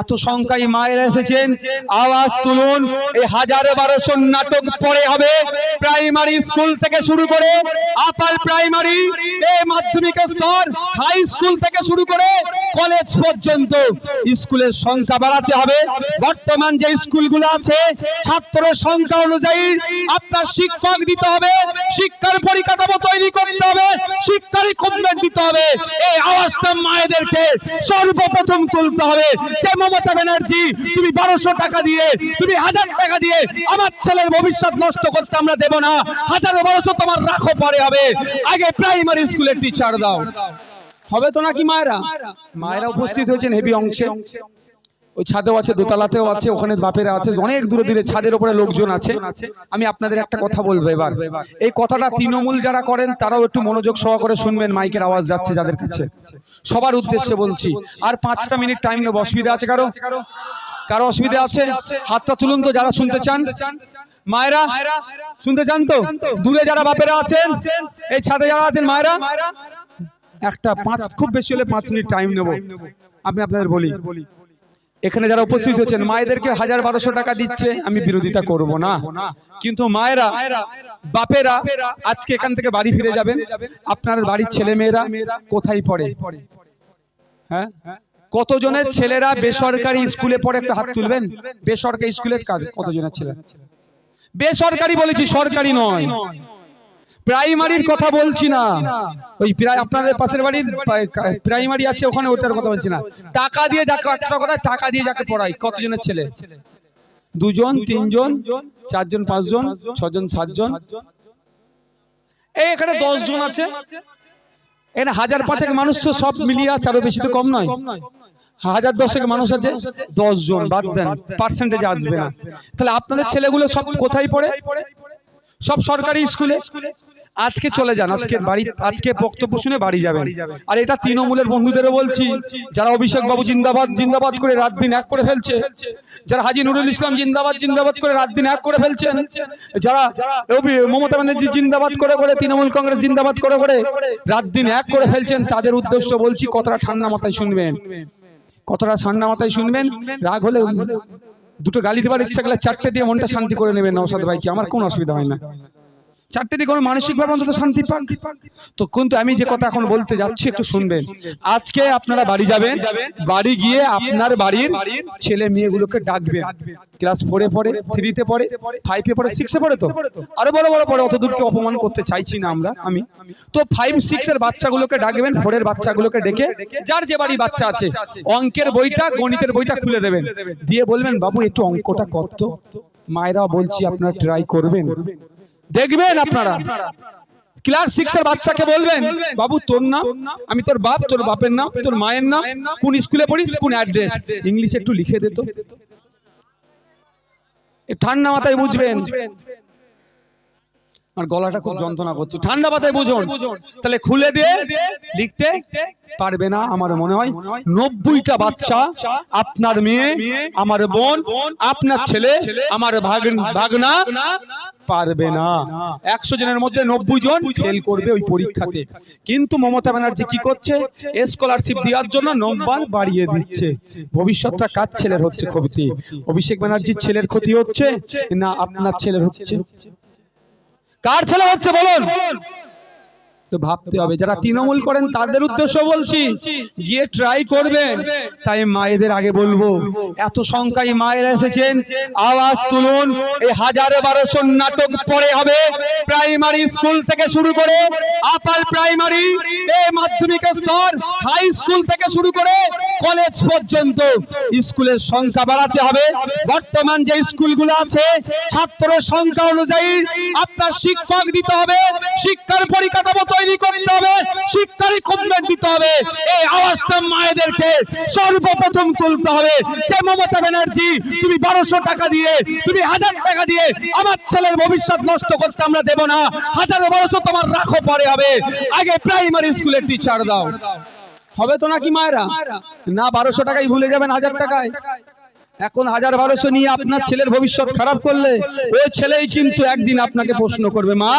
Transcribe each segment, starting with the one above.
এত সংখ্যায় মায়ের এসেছেন। আওয়াজ তুলুন এই হাজার বারোশো নাটক পরে হবে। প্রাইমারি স্কুল থেকে শুরু করে আপার প্রাইমারি এ মাধ্যমিক স্তর হাই স্কুল থেকে শুরু করে কলেজ পর্যন্ত স্কুলের সংখ্যা বাড়াতে হবে। বর্তমান যে স্কুলগুলো আছে, ছাত্রের সংখ্যা অনুযায়ী আপনার শিক্ষক দিতে হবে, শিক্ষার পরিকাঠামো তৈরি করতে হবে, শিক্ষার ইকুইপমেন্ট দিতে হবে। এই আওয়াজটা মায়েদেরকে সর্বপ্রথম তুলতে হবে যে, মমতা ব্যানার্জি, তুমি বারোশো টাকা দিয়ে, তুমি হাজার টাকা দিয়ে আমার ছেলের ভবিষ্যৎ নষ্ট করতে আমরা দেব না। হাজার বারোশো তোমার রাখো, পরে হবে। আগে প্রাইমারি স্কুলের টিচার দাও। হবে তো নাকি মায়েরা? মায়েরা উপস্থিত হয়েছেন হেভি অংশে। ওই ছাদেও আছে দোতলাতেও আছে ওখানে বাপেরা আছে অনেক দূরে দূরে ছাদের উপরে লোকজন আছে। আমি আপনাদের একটা কথা বলব এবার। এই কথাটা তৃণমূল যারা করেন তারাও একটু মনোযোগ সহকারে শুনবেন মাইকের আওয়াজ যাচ্ছে যাদের কাছে। সবার উদ্দেশ্যে বলছি আর পাঁচটা মিনিট টাইম নেব অসুবিধা আছে কারও? কারও অসুবিধা আছে? হাতটা তুলুন তো যারা শুনতে চান। মায়েরা শুনতে চান তো? দূরে যারা বাপেরা আছেন এই ছাদে যারা আছেন মায়েরা? একটা পাঁচ খুব বেশি হলে পাঁচ মিনিট টাইম নেব। আমি আপনাদের বলি। এখানে যারা উপস্থিত হচ্ছেন মায়েদেরকে হাজার বারোশো টাকা দিচ্ছে আমি বিরোধিতা করব না। কিন্তু মায়েরা বাপেরা আজকে এখান থেকে বাড়ি ফিরে যাবেন। আপনার বাড়ির ছেলে মেয়েরা কোথায় পড়ে? হ্যাঁ? কতজনের ছেলেরা বেসরকারি স্কুলে পড়ে? একটা হাত তুলবেন। বেসরকারি স্কুলের কাজ কতজনের ছেলে বেসরকারি বলেছি সরকারি নয়। প্রাইমারির কথা বলছি না। ওই প্রায় আপনাদের পাশের বাড়ির প্রাইমারি আছে ওখানে ওটার কথা বলছি না। টাকা দিয়ে যাকে একটা কথা টাকা দিয়ে যাকে পড়াই কতজনের ছেলে? দুজন তিনজন চারজন পাঁচজন ছজন সাতজন। এই এখানে দশ জন আছে। এখানে হাজার পাঁচেক মানুষ তো সব মিলিয়ে আছে আরও বেশি তো কম নয়। হাজার দশেক মানুষ আছে দশ জন বাদ দেন। পার্সেন্টেজ আসবে না। তাহলে আপনাদের ছেলেগুলো সব কোথায় পড়ে? সব সরকারি স্কুলে? আজকে চলে যান আজকে বাড়ি আজকে বক্তব্য শুনে বাড়ি যাবেন। আর এটা তৃণমূলের বন্ধুদেরও বলছি যারা অভিষেক বাবু জিন্দাবাদ জিন্দাবাদ করে রাত দিন এক করে ফেলছে যারা হাজি নুরুল ইসলাম জিন্দাবাদ জিন্দাবাদ করে রাত দিন এক করে ফেলছেন যারা মমতা ব্যানার্জি জিন্দাবাদ করে করে তৃণমূল কংগ্রেস জিন্দাবাদ করে করে রাত দিন এক করে ফেলছেন তাদের উদ্দেশ্য বলছি কতটা ঠান্ডা মাথায় শুনবেন? কতটা ঠান্ডা মাথায় শুনবেন? রাগ হলে দুটো গালি দেওয়ার ইচ্ছা গেলে চারটে দিয়ে মনটা শান্তি করে নেবেন নৌসাদ ভাইকে। আমার কোনো অসুবিধা হয় না। চারটে দিকে কোনো মানসিকভাবে অন্তত শান্তি পাক। তো কিন্তু আমি যে কথা এখন বলতে যাচ্ছি একটু শুনবেন। আজকে আপনারা বাড়ি যাবেন। বাড়ি গিয়ে আপনার বাড়ির ছেলে মেয়েগুলোকে ডাকবেন। ক্লাস ফোরে পড়ে থ্রিতে পড়ে ফাইভে পড়ে সিক্সে পড়ে তো? আরও বড় বড় পড়ে অত দূরকে অপমান করতে চাইছি না আমরা আমি। তো ফাইভ সিক্স এর বাচ্চাগুলোকে ডাকবেন ফোরের বাচ্চাগুলোকে ডেকে যার যে বাড়ি বাচ্চা আছে অঙ্কের বইটা গণিতের বইটা খুলে দেবেন। দিয়ে বলবেন বাবু একটু অঙ্কটা কত মায়েরা বলছি আপনারা ট্রাই করবেন। দেখবেন আপনারা। ক্লাস সিক্স এর বাচ্চাকে বলবেন, বাবু, তোর নাম? আমি তোর বাপ, তোর বাপের নাম, তোর মায়ের নাম? কোন স্কুলে পড়িস, কোন অ্যাড্রেস ইংলিশে একটু লিখে দে তো। ঠান্ডা মাথায় বুঝবেন। আর গলাটা খুব যন্ত্রণা করছে। ঠান্ডা মাথায় বুঝুন। তাহলে খুলে দিয়ে লিখতে পারবে না আমার মনে হয়। নব্বইটা বাচ্চা আপনার মেয়ে আমার বোন আপনার ছেলে আমার ভাগ- ভাগনা পারবে না। একশো জনের মধ্যে নব্বই জন ফেল করবে ওই পরীক্ষাতে। কিন্তু মমতা ব্যানার্জি কি করছে? স্কলারশিপ দেওয়ার জন্য নম্বর বাড়িয়ে দিচ্ছে। ভবিষ্যৎটা কার ছেলের হচ্ছে ক্ষতি অভিষেক ব্যানার্জির ছেলের ক্ষতি হচ্ছে না আপনার ছেলের হচ্ছে? কার ছেলে হচ্ছে বলুন? তো ভাবতে হবে যারা তৃণমূল করেন তাদের উদ্দেশ্য বলছি গিয়ে ট্রাই করবেন। তাই মায়েদের আগে বলব এত সংখ্যায় মায়েরা এসেছেন আওয়াজ তুলুন এই হাজার বারোশো নাটক পরে হবে প্রাইমারি স্কুল থেকে শুরু করে আপার প্রাইমারি এ মাধ্যমিক স্তর হাই স্কুল থেকে শুরু করে কলেজ পর্যন্ত স্কুলের সংখ্যা বাড়াতে হবে। বর্তমান যে স্কুলগুলো আছে ছাত্রের সংখ্যা অনুযায়ী আপনার শিক্ষক দিতে হবে শিক্ষার পরিকাঠামো তৈরি করতে হবে শিক্ষার ইকুইপমেন্ট দিতে হবে। এই আওয়াজটা মায়েদেরকে সর্বপ্রথম তুলতে হবে যে, মমতা ব্যানার্জি, তুমি বারোশো টাকা দিয়ে, তুমি হাজার টাকা দিয়ে আমার ছেলের ভবিষ্যৎ নষ্ট করতে আমরা দেব না। হাজার বারোশো তোমার রাখো, পরে হবে। আগে প্রাইমারি স্কুলের টিচার দাও। হবে তো নাকি মায়েরা? না, বারোশো টাকায় ভুলে যাবেন, হাজার টাকায়। এখন হাজার বারোশো নিয়ে আপনার ছেলের ভবিষ্যৎ খারাপ করলে ওই ছেলেই কিন্তু একদিন আপনাকে প্রশ্ন করবে মা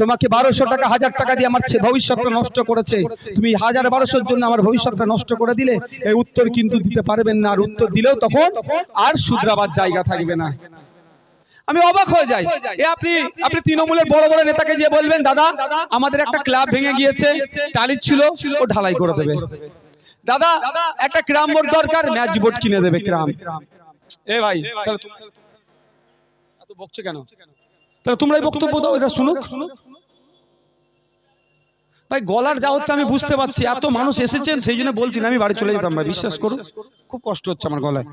তোমাকে বারোশো টাকা হাজার টাকা দিয়ে আমার ভবিষ্যৎটা নষ্ট করেছে। তুমি হাজার বারোশোর জন্য আমার ভবিষ্যৎটা নষ্ট করে দিলে এই উত্তর কিন্তু দিতে পারবেন না। আর উত্তর দিলেও তখন আর শুধরাবার জায়গা থাকবে না। আমি অবাক হয়ে যাই। এ আপনি আপনি তৃণমূলের বড় বড় নেতাকে যে বলবেন দাদা আমাদের একটা ক্লাব ভেঙে গিয়েছে টালির ছিল ও ঢালাই করে দেবে। দাদা একটা ক্রাম বোর্ড দরকার ম্যাচ বোর্ড কিনে দেবে ক্রাম। এ ভাই তাহলে তুমি এত বকছো কেন? তাহলে তোমরাই বক্তব্য দাও এটা শুনুক। ভাই গলার যা হচ্ছে আমি বুঝতে পারছি এত মানুষ এসেছেন সেই জন্য বলছি না আমি বাড়ি চলে যেতাম ভাই বিশ্বাস করুন। খুব কষ্ট হচ্ছে আমার গলায়।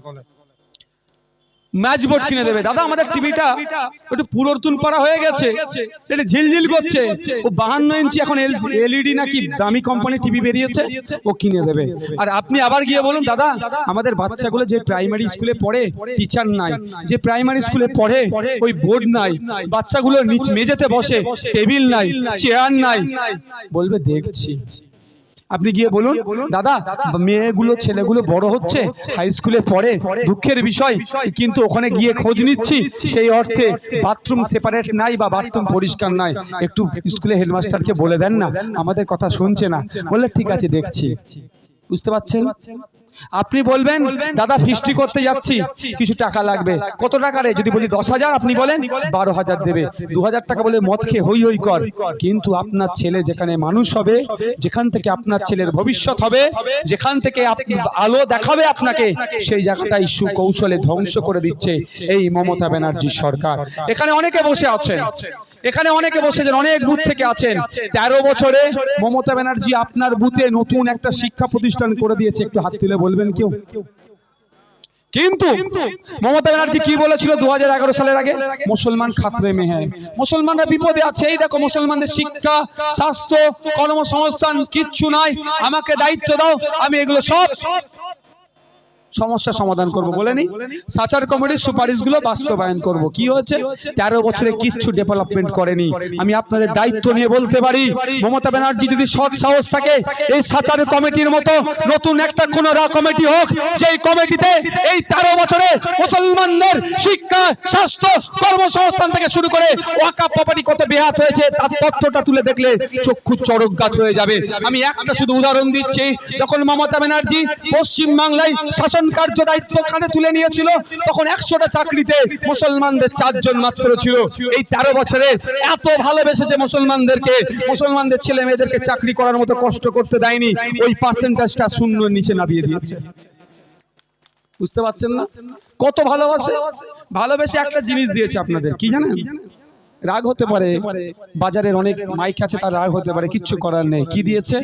ম্যাচ বোর্ড কিনে দেবে। দাদা আমাদের টিভিটা একটু পুনর্তুন পাড়া হয়ে গেছে। এটা ঝিলঝিল করছে। ও বাহান্ন ইঞ্চি এখন এলইডি নাকি দামি কোম্পানি টিভি বেরিয়েছে ও কিনে দেবে। আর আপনি আবার গিয়ে বলুন দাদা আমাদের বাচ্চাগুলো যে প্রাইমারি স্কুলে পড়ে টিচার নাই। যে প্রাইমারি স্কুলে পড়ে ওই বোর্ড নাই। বাচ্চাগুলো নিচ মেঝেতে বসে টেবিল নাই চেয়ার নাই। বলবে দেখছি। আপনি গিয়ে বলুন দাদা মেয়েগুলো ছেলেগুলো বড় হচ্ছে হাই স্কুলে পড়ে দুঃখের বিষয় কিন্তু ওখানে গিয়ে খোঁজ নিচ্ছি সেই অর্থে বাথরুম সেপারেট নাই বা বাথরুম পরিষ্কার নাই একটু স্কুলে হেডমাস্টারকে বলে দেন না আমাদের কথা শুনছে না। বললে ঠিক আছে দেখছি। বুঝতে পারছেন? আপনি বলবেন, দাদা, ফিস্টি করতে যাচ্ছি, কিছু টাকা লাগবে। কত টাকা রে? যদি বলি দশ হাজার, আপনি বলেন, বারো হাজার দেবে। দু হাজার টাকা বলে মদ খেয়ে হই হই কর। কিন্তু আপনার ছেলে যেখানে মানুষ হবে, যেখান থেকে আপনার ছেলের ভবিষ্যৎ হবে, যেখান থেকে আলো দেখাবে আপনাকে, সেই জায়গাটাই সুকৌশলে ধ্বংস করে দিচ্ছে এই মমতা ব্যানার্জির সরকার। এখানে অনেকে বসে আছেন। এখানে অনেকে বসেছেন, অনেক বুথ থেকে আছেন। তেরো বছরে মমতা ব্যানার্জি আপনার বুথে নতুন একটা শিক্ষা প্রতিষ্ঠান করে দিয়েছে, একটু হাত তুলে বলবেন কেউ? কিন্তু মমতা ব্যানার্জি কি বলেছিল দু হাজার এগারো সালের আগে? মুসলমান খাতরে মে হ্যাঁ মুসলমানরা বিপদে আছে। এই দেখো, মুসলমানদের শিক্ষা, স্বাস্থ্য, কর্মসংস্থান কিচ্ছু নাই। আমাকে দায়িত্ব দাও, আমি এগুলো সব সমস্যা সমাধান করব বলেনি। সাচার কমিটির সুপারিশগুলো বাস্তবায়ন করব। কি হয়েছে? তেরো বছরে কিচ্ছু ডেভেলপমেন্ট করেনি। আমি আপনাদের দায়িত্ব নিয়ে বলতে পারি, মমতা ব্যানার্জি যদি সৎ সাহস থাকে, এই সাচার কমিটির মতো নতুন একটা কোন কমিটি হোক, যেই কমিটিতে এই তেরো বছরে মুসলমানদের শিক্ষা, স্বাস্থ্য, কর্মসংস্থান থেকে শুরু করে ওয়াকা প্রপার্টি কত বেহাত হয়েছে, তার তথ্যটা তুলে দেখলে চক্ষু চড়ক গাছ হয়ে যাবে। আমি একটা শুধু উদাহরণ দিচ্ছি, যখন মমতা ব্যানার্জি পশ্চিম বাংলায় শাসন কার্য দায়িত্ব কাঁধে তুলে নিয়েছিল। তখন একশোটা চাকরিতে মুসলমানদের চারজন মাত্র ছিল। এই তেরো বছরে এত ভালোবেসেছে মুসলমানদেরকে। মুসলমানদের ছেলে মেয়েদেরকে চাকরি করার মতো কষ্ট করতে দেয়নি। ওই পার্সেন্টেজটা শূন্যের নিচে নামিয়ে দিয়েছে। বুঝতে পারছেন না? কত ভালোবাসে? ভালোবেসে একটা জিনিস দিয়েছে আপনাদের। কি জানেন? রাগ হতে পারে। বাজারের অনেক মাইক আছে, তার রাগ হতে পারে। কিচ্ছু করার নেই। কি দিয়েছে?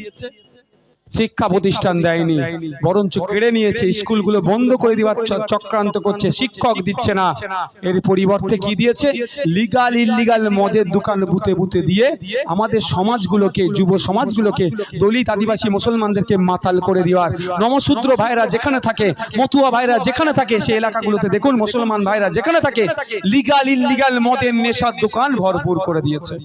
শিক্ষা প্রতিষ্ঠান দেয়নি বরঞ্চ কেড়ে নিয়েছে স্কুলগুলো বন্ধ করে দেওয়ার চক্রান্ত করছে শিক্ষক দিচ্ছে না। এর পরিবর্তে কি দিয়েছে? লিগাল ইলিগাল মদের দোকান বুতে বুতে দিয়ে আমাদের সমাজগুলোকে যুব সমাজগুলোকে দলিত আদিবাসী মুসলমানদেরকে মাতাল করে দেওয়ার নমশূদ্র ভাইরা যেখানে থাকে মতুয়া ভাইরা যেখানে থাকে সেই এলাকাগুলোতে দেখুন মুসলমান ভাইরা যেখানে থাকে লিগাল ইলিগাল মদের নেশার দোকান ভরপুর করে দিয়েছে।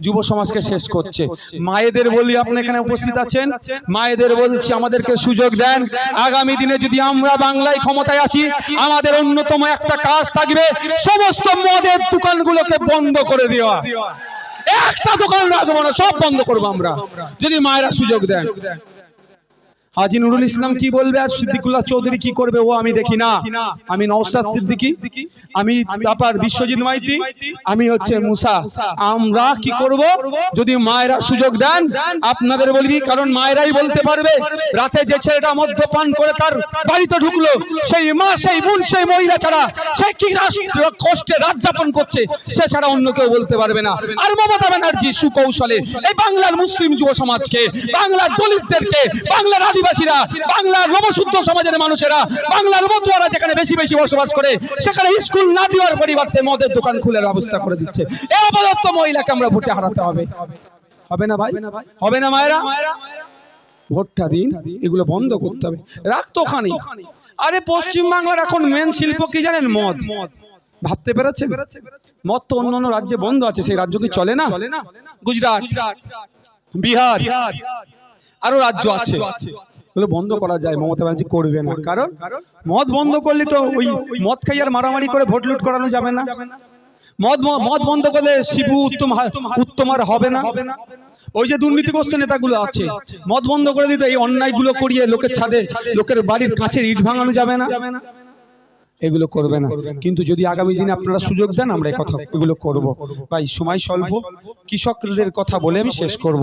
যুব সমাজকে শেষ করছে। মায়েদের বলি আপনি এখানে উপস্থিত আছেন? মায়েদের বলছি আমাদেরকে সুযোগ দেন। আগামী দিনে যদি আমরা বাংলায় ক্ষমতায় আসি আমাদের অন্যতম একটা কাজ থাকবে সমস্ত মদের দোকানগুলোকে বন্ধ করে দেওয়া। একটা দোকান রাখব না সব বন্ধ করব আমরা। যদি মায়েরা সুযোগ দেন। হাজি নুরুল ইসলাম কি বলবে আর সিদ্দিকুল্লাহ চৌধুরী কি করবে ও আমি দেখি না। আমি নওসাদ সিদ্দিকি। আমি তারপর বিশ্বজিৎ মাইতি। আমি হচ্ছে মুসা। আমরা কি করব? যদি মায়েরা সুযোগ দেন আপনাদের বলবি কারণ মায়েরাই বলতে পারবে। রাতে যে ছেলেটা মদ্যপান করে তার বাড়িতে ঢুকলো সেই মা সেই বোন সেই মহিলা ছাড়া সে কি রাষ্ট্র- কষ্টে রাত যাপন করছে। সে ছাড়া অন্য কেউ বলতে পারবে না। আর মমতা ব্যানার্জি সুকৌশলে এই বাংলার মুসলিম যুব সমাজকে বাংলার দলিতদেরকে বাংলার আদিবাসীরা বাংলার নবশুদ্ধ সমাজের মানুষেরা, বাংলার মতুয়ারা যেখানে বেশি বেশি বসবাস করে, সেখানে স্কুল না দেওয়ার পরিবর্তে মদের দোকান খুলে ব্যবস্থা করে দিচ্ছে। এ অপদত্ত মহিলাকে আমরা ভোটে হারাতে হবে। হবে না ভাই? হবে না মায়েরা? ভোটটা দিন, এগুলো বন্ধ করতে হবে। রাখতো ওখানে আরে পশ্চিম বাংলার এখন মেন শিল্প কি জানেন? মদ। ভাবতে পেরেছে মদ তো অন্য অন্য রাজ্যে বন্ধ আছে, সেই রাজ্য কি চলে না? গুজরাট, বিহার, আরও রাজ্য আছে। এগুলো বন্ধ করা যায় মমতা ব্যানার্জি করবে না। কারণ মদ বন্ধ করলে তো ওই মদ খাই আর মারামারি করে ভোট লুট করানো যাবে না। মদ মদ বন্ধ করলে শিবু উত্তম উত্তম আর হবে না। ওই যে দুর্নীতিগ্রস্ত নেতাগুলো আছে মদ বন্ধ করে দিতে এই অন্যায়গুলো করিয়ে লোকের ছাদে লোকের বাড়ির কাছের ইট ভাঙানো যাবে না। এগুলো করবে না। কিন্তু যদি আগামী দিনে আপনারা সুযোগ দেন আমরা এই কথা এগুলো করব। ভাই সময় স্বল্প। কৃষকদের কথা বলে আমি শেষ করব।